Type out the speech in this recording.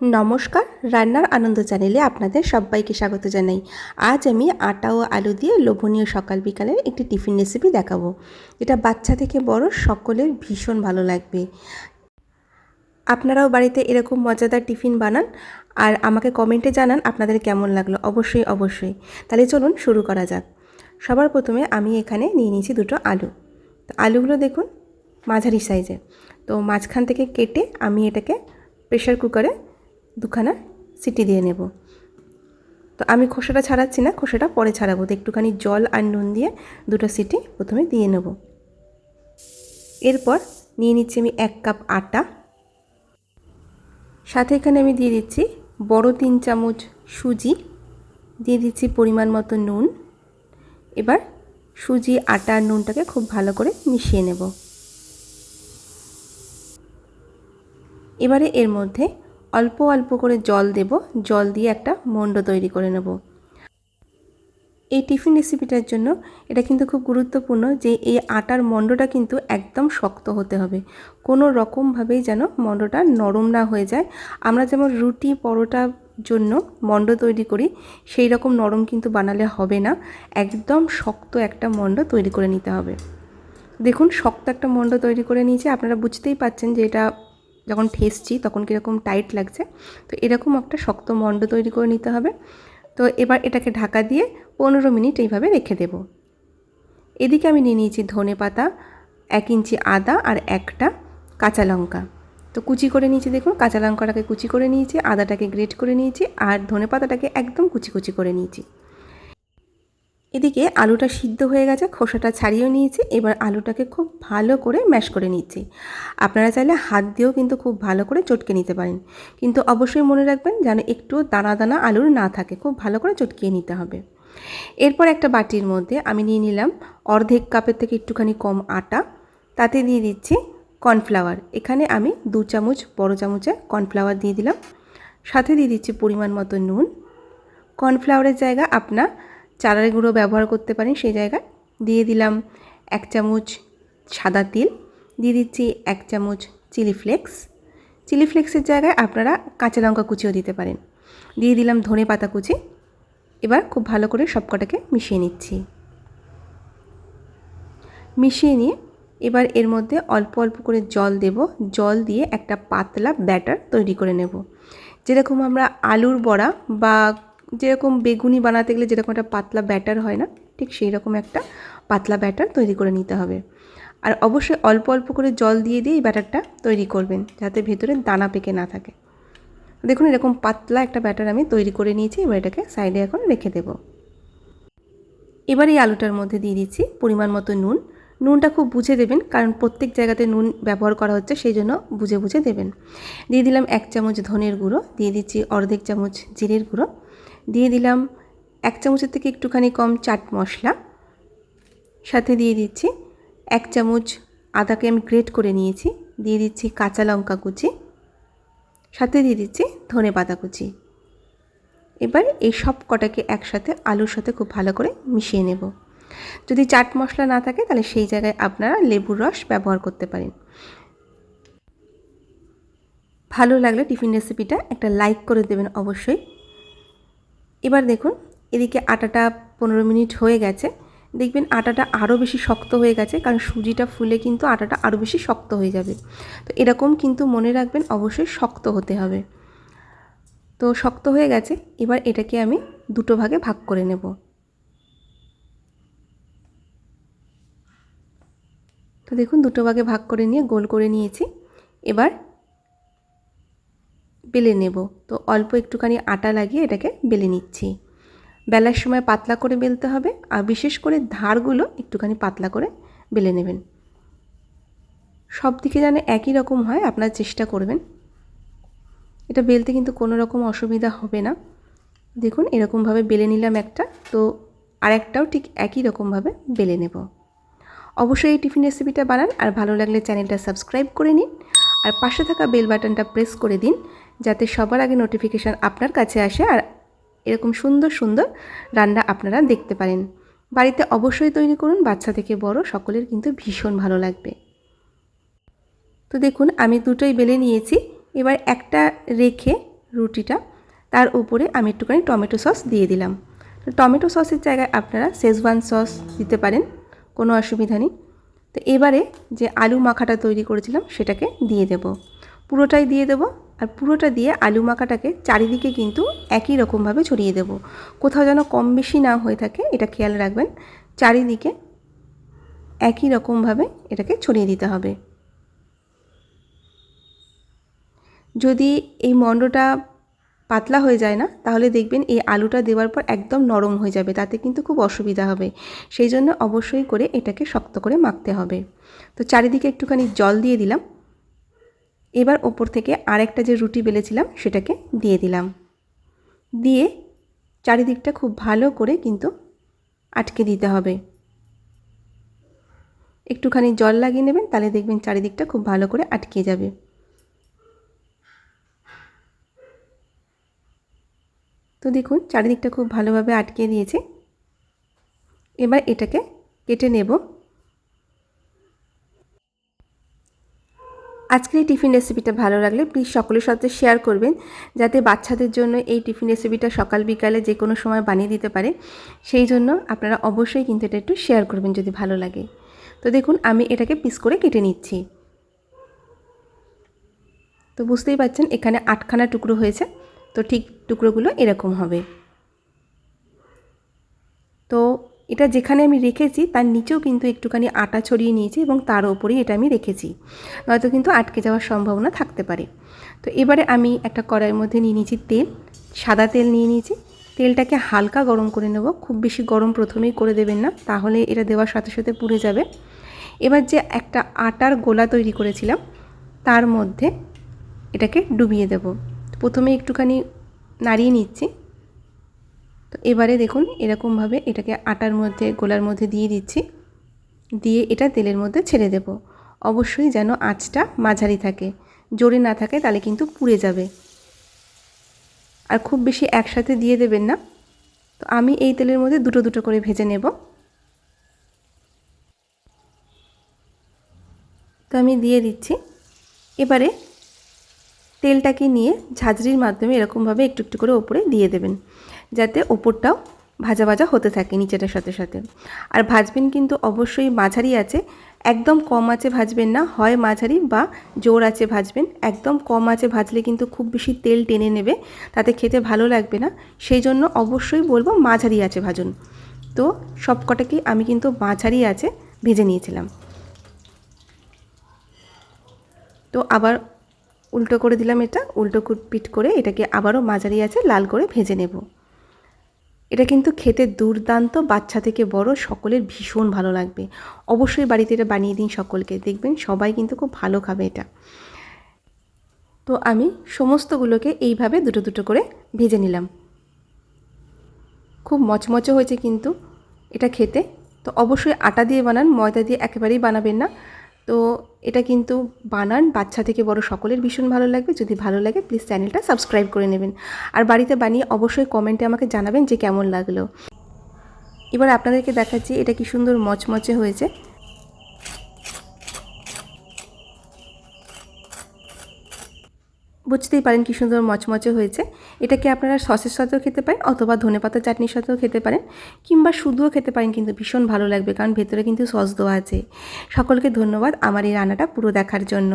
নমস্কার, রান্নার আনন্দ চ্যানেলে আপনাদের সবাইকে স্বাগত জানাই। আজ আমি আটা ও আলু দিয়ে লোভনীয় সকাল বিকালের একটি টিফিন রেসিপি দেখাবো। এটা বাচ্চা থেকে বড়, সকলের ভীষণ ভালো লাগবে। আপনারাও বাড়িতে এরকম মজাদার টিফিন বানান আর আমাকে কমেন্টে জানান আপনাদের কেমন লাগল। অবশ্যই অবশ্যই। তাহলে চলুন শুরু করা যাক। সবার প্রথমে আমি এখানে নিয়ে নিয়েছি দুটো আলু। তো আলুগুলো দেখুন, মাঝারি সাইজের তো মাঝখান থেকে কেটে আমি এটাকে প্রেশার কুকারে দুখানা সিটি দিয়ে নেব। তো আমি খোসাটা ছাড়াচ্ছি না, খোসাটা পরে ছাড়াবো। তো একটুখানি জল আর নুন দিয়ে দুটো সিটি প্রথমে দিয়ে নেব। এরপর নিয়ে নিচ্ছি আমি এক কাপ আটা। সাথে এখানে আমি দিয়ে দিচ্ছি বড় তিন চামচ সুজি, দিয়ে দিচ্ছি পরিমাণ মতো নুন। এবার সুজি, আটা আর নুনটাকে খুব ভালো করে মিশিয়ে নেব। এবারে এর মধ্যে অল্প অল্প করে জল দেব। জল দিয়ে একটা মণ্ড তৈরি করে নেব। এই টিফিন রেসিপিটার জন্য এটা কিন্তু খুব গুরুত্বপূর্ণ যে এই আটার মণ্ডটা কিন্তু একদম শক্ত হতে হবে। কোনো রকমভাবেই যেন মণ্ডটা নরম না হয়ে যায়। আমরা যেমন রুটি পরোটা জন্য মণ্ড তৈরি করি, সেই রকম নরম কিন্তু বানালে হবে না। একদম শক্ত একটা মণ্ড তৈরি করে নিতে হবে। দেখুন, শক্ত একটা মণ্ড তৈরি করে নিয়েছি। আপনারা বুঝতেই পাচ্ছেন যে এটা যখন ঠেসছি তখন কীরকম টাইট লাগছে। তো এরকম একটা শক্ত মণ্ড তৈরি করে নিতে হবে। তো এবার এটাকে ঢাকা দিয়ে পনেরো মিনিট এইভাবে রেখে দেব। এদিকে আমি নিয়ে নিয়েছি ধনে পাতা, এক ইঞ্চি আদা আর একটা কাঁচা লঙ্কা। তো কুচি করে নিয়েছি দেখুন, কাঁচা লঙ্কাটাকে কুচি করে নিয়েছি, আদাটাকে গ্রেট করে নিয়েছি আর ধনে পাতাটাকে একদম কুচি কুচি করে নিয়েছি। এদিকে আলুটা সিদ্ধ হয়ে গেছে, খোসাটা ছাড়িয়েও নিয়েছি। এবার আলুটাকে খুব ভালো করে ম্যাশ করে নিচ্ছি। আপনারা চাইলে হাত দিয়েও কিন্তু খুব ভালো করে চটকে নিতে পারেন। কিন্তু অবশ্যই মনে রাখবেন যেন একটু দানা দানা আলুর না থাকে, খুব ভালো করে চটকিয়ে নিতে হবে। এরপর একটা বাটির মধ্যে আমি নিয়ে নিলাম অর্ধেক কাপের থেকে একটুখানি কম আটা। তাতে দিয়ে দিচ্ছি কর্নফ্লাওয়ার। এখানে আমি দু চামচ বড় চামচে কর্নফ্লাওয়ার দিয়ে দিলাম। সাথে দিয়ে দিচ্ছি পরিমাণ মতো নুন। কর্নফ্লাওয়ারের জায়গা আপনার চালের গুঁড়ো ব্যবহার করতে পারেন সেই জায়গায়। দিয়ে দিলাম এক চামচ সাদা তিল, দিয়ে দিচ্ছি এক চামচ চিলি ফ্লেক্স। চিলি ফ্লেক্সের জায়গায় আপনারা কাঁচা লঙ্কা কুচিও দিতে পারেন। দিয়ে দিলাম ধনে পাতা কুচি। এবার খুব ভালো করে সবকটাকে মিশিয়ে নিচ্ছি। মিশিয়ে নিয়ে এবার এর মধ্যে অল্প অল্প করে জল দেব। জল দিয়ে একটা পাতলা ব্যাটার তৈরি করে নেব। যেরকম আমরা আলুর বড়া বা যেরকম বেগুনি বানাতে গেলে যেরকম একটা পাতলা ব্যাটার হয় না, ঠিক সেই রকম একটা পাতলা ব্যাটার তৈরি করে নিতে হবে। আর অবশ্যই অল্প অল্প করে জল দিয়ে দিয়ে এই ব্যাটারটা তৈরি করবেন, যাতে ভেতরে দানা পেকে না থাকে। দেখুন এরকম পাতলা একটা ব্যাটার আমি তৈরি করে নিয়েছি, এবার এটাকে সাইডে এখন রেখে দেব। এবার এই আলুটার মধ্যে দিয়ে দিচ্ছি পরিমাণ মতো নুন। নুনটা খুব বুঝে দেবেন, কারণ প্রত্যেক জায়গাতে নুন ব্যবহার করা হচ্ছে, সেই জন্য বুঝে বুঝে দেবেন। দিয়ে দিলাম এক চামচ ধনের গুঁড়ো, দিয়ে দিচ্ছি অর্ধেক চামচ জিরের গুঁড়ো। দিয়ে দিলাম এক চামচের থেকে একটুখানি কম চাট মশলা। সাথে দিয়ে দিচ্ছি এক চামচ আদাকে আমি গ্রেট করে নিয়েছি। দিয়ে দিচ্ছি কাঁচা লঙ্কা কুচি। সাথে দিয়ে দিচ্ছি ধনে পাতা কুচি। এবার এই সব কটাকে একসাথে আলুর সাথে খুব ভালো করে মিশিয়ে নেব। যদি চাট মশলা না থাকে তাহলে সেই জায়গায় আপনারা লেবুর রস ব্যবহার করতে পারেন। ভালো লাগলে টিফিন রেসিপিটা একটা লাইক করে দেবেন অবশ্যই। এবার দেখুন, এদিকে আটাটা পনেরো মিনিট হয়ে গেছে। দেখবেন আটাটা আরও বেশি শক্ত হয়ে গেছে, কারণ সুজিটা ফুলে কিন্তু আটাটা আরও বেশি শক্ত হয়ে যাবে। তো এরকম কিন্তু মনে রাখবেন অবশ্যই শক্ত হতে হবে। তো শক্ত হয়ে গেছে, এবার এটাকে আমি দুটো ভাগে ভাগ করে নেব। তো দেখুন, দুটো ভাগে ভাগ করে নিয়ে গোল করে নিয়েছি। এবার বেলে নেব। তো অল্প একটুখানি আটা লাগিয়ে এটাকে বেলে নিচ্ছি। বেলার সময় পাতলা করে বেলতে হবে আর বিশেষ করে ধারগুলো একটুখানি পাতলা করে বেলে নেবেন। সব দিকে যেন একই রকম হয়, আপনার চেষ্টা করবেন। এটা বেলতে কিন্তু কোনো রকম অসুবিধা হবে না। দেখুন, এরকমভাবে বেলে নিলাম একটা। তো আরেকটাও ঠিক একই রকমভাবে বেলে নেব। অবশ্যই এই টিফিন রেসিপিটা বানান আর ভালো লাগলে চ্যানেলটা সাবস্ক্রাইব করে নিন। আর পাশে থাকা বেল বাটনটা প্রেস করে দিন যাতে সবার আগে নোটিফিকেশান আপনার কাছে আসে আর এরকম সুন্দর সুন্দর রান্না আপনারা দেখতে পারেন। বাড়িতে অবশ্যই তৈরি করুন, বাচ্চা থেকে বড় সকলের কিন্তু ভীষণ ভালো লাগবে। তো দেখুন, আমি দুটোই বেলে নিয়েছি। এবার একটা রেখে রুটিটা, তার উপরে আমি একটুখানি টমেটো সস দিয়ে দিলাম। টমেটো সসের জায়গায় আপনারা শেজওয়ান সস দিতে পারেন, কোনো অসুবিধা নেই। তো এবারে যে আলু মাখাটা তৈরি করেছিলাম, সেটাকে দিয়ে দেব। পুরোটাই দিয়ে দেব। আর পুরোটা দিয়ে আলু মাখাটাকে চারিদিকে কিন্তু একই রকমভাবে ছড়িয়ে দেব। কোথাও যেন কম বেশি না হয়ে থাকে, এটা খেয়াল রাখবেন। চারিদিকে একই রকমভাবে এটাকে ছড়িয়ে দিতে হবে। যদি এই মণ্ডটা পাতলা হয়ে যায় না, তাহলে দেখবেন এই আলুটা দেওয়ার পর একদম নরম হয়ে যাবে, তাতে কিন্তু খুব অসুবিধা হবে। সেই জন্য অবশ্যই করে এটাকে শক্ত করে মাখতে হবে। তো চারিদিকে একটুখানি জল দিয়ে দিলাম। এবার ওপর থেকে আরেকটা যে রুটি বেলেছিলাম, সেটাকে দিয়ে দিলাম। দিয়ে চারিদিকটা খুব ভালো করে কিন্তু আটকে দিতে হবে। একটুখানি জল লাগিয়ে নেবেন, তাহলে দেখবেন চারিদিকটা খুব ভালো করে আটকে যাবে। তো দেখুন, চারিদিকটা খুব ভালোভাবে আটকে দিয়েছে। এবার এটাকে কেটে নেব। আজকের এই টিফিন রেসিপিটা ভালো লাগলে প্লিজ সকলের সাথে শেয়ার করবেন, যাতে বাচ্চাদের জন্য এই টিফিন রেসিপিটা সকাল বিকালে যে কোনো সময় বানিয়ে দিতে পারে। সেই জন্য আপনারা অবশ্যই কিন্তু এটা একটু শেয়ার করবেন যদি ভালো লাগে। তো দেখুন, আমি এটাকে পিস করে কেটে নিচ্ছি। তো বুঝতেই পারছেন, এখানে আটখানা টুকরো হয়েছে, তো ঠিক টুকরোগুলো এরকম হবে তো এটা যেখানে আমি রেখেছি, তার নিচেও কিন্তু একটুখানি আটা ছড়িয়ে নিয়েছি এবং তার ওপরেই এটা আমি রেখেছি। নয়তো কিন্তু আটকে যাওয়ার সম্ভাবনা থাকতে পারে। তো এবারে আমি একটা কড়াইয়ের মধ্যে নিয়ে নিয়েছি তেল, সাদা তেল নিয়ে নিয়েছি। তেলটাকে হালকা গরম করে নেব, খুব বেশি গরম প্রথমেই করে দেবেন না, তাহলে এটা দেওয়ার সাথে সাথে পুড়ে যাবে। এবার যে একটা আটার গোলা তৈরি করেছিলাম, তার মধ্যে এটাকে ডুবিয়ে দেব। প্রথমে একটুখানি নাড়িয়ে নিচ্ছি। তো এবারে দেখুন এরকমভাবে এটাকে আটার মধ্যে, গোলার মধ্যে দিয়ে দিচ্ছি। দিয়ে এটা তেলের মধ্যে ছেড়ে দেব। অবশ্যই যেন আঁচটা মাঝারি থাকে। জোরে না থাকে তাহলে কিন্তু পুড়ে যাবে। আর খুব বেশি একসাথে দিয়ে দেবেন না। তো আমি এই তেলের মধ্যে দুটো দুটো করে ভেজে নেব। তো আমি দিয়ে দিচ্ছি। এবারে তেলটাকে নিয়ে ঝাঁঝরির মাধ্যমে এরকমভাবে একটু একটু করে ওপরে দিয়ে দেবেন। যাতে ওপরটাও ভাজা ভাজা হতে থাকে নিচেটার সাথে সাথে। আর ভাজবেন কিন্তু অবশ্যই মাঝারি আছে, একদম কম আছে ভাজবেন না, হয় মাঝারি বা জোর আছে ভাজবেন। একদম কম আছে ভাজলে কিন্তু খুব বেশি তেল টেনে নেবে, তাতে খেতে ভালো লাগবে না। সেই জন্য অবশ্যই বলব মাঝারি আছে ভাজুন। তো সব কটাকেই আমি কিন্তু মাঝারি আছে ভেজে নিয়েছিলাম। তো আবার উল্টো করে দিলাম এটা, উল্টো পিট করে এটাকে আবারও মাঝারি আছে লাল করে ভেজে নেব। এটা কিন্তু খেতে দুর্দান্ত, বাচ্চা থেকে বড়, সকলের ভীষণ ভালো লাগবে। অবশ্যই বাড়িতে এটা বানিয়ে দিন সকলকে। দেখবেন সবাই কিন্তু খুব ভালো খাবে এটা। তো আমি সমস্তগুলোকে এইভাবে দুটো দুটো করে ভেজে নিলাম। খুব মচমচে হয়েছে কিন্তু এটা খেতে। তো অবশ্যই আটা দিয়ে বানান, ময়দা দিয়ে একেবারেই বানাবেন না। তো এটা কিন্তু বানান, বাচ্চা থেকে বড় সকলের ভীষণ ভালো লাগবে। যদি ভালো লাগে প্লিজ চ্যানেলটা সাবস্ক্রাইব করে নেবেন। আর বাড়িতে বানিয়ে অবশ্যই কমেন্টে আমাকে জানাবেন যে কেমন লাগল। এবার আপনাদেরকে দেখাচ্ছি এটা কি সুন্দর মচমচে হয়েছে। বুঝতেই পারেন কী সুন্দর মচমচে হয়েছে। এটাকে আপনারা সসের সাথেও খেতে পারেন অথবা ধনে পাতা চাটনির সাথেও খেতে পারেন কিংবা শুধুও খেতে পারেন কিন্তু ভীষণ ভালো লাগবে কারণ ভেতরে কিন্তু সস দেওয়া আছে। সকলকে ধন্যবাদ। আমার এই রান্নাটা পুরো দেখার জন্য।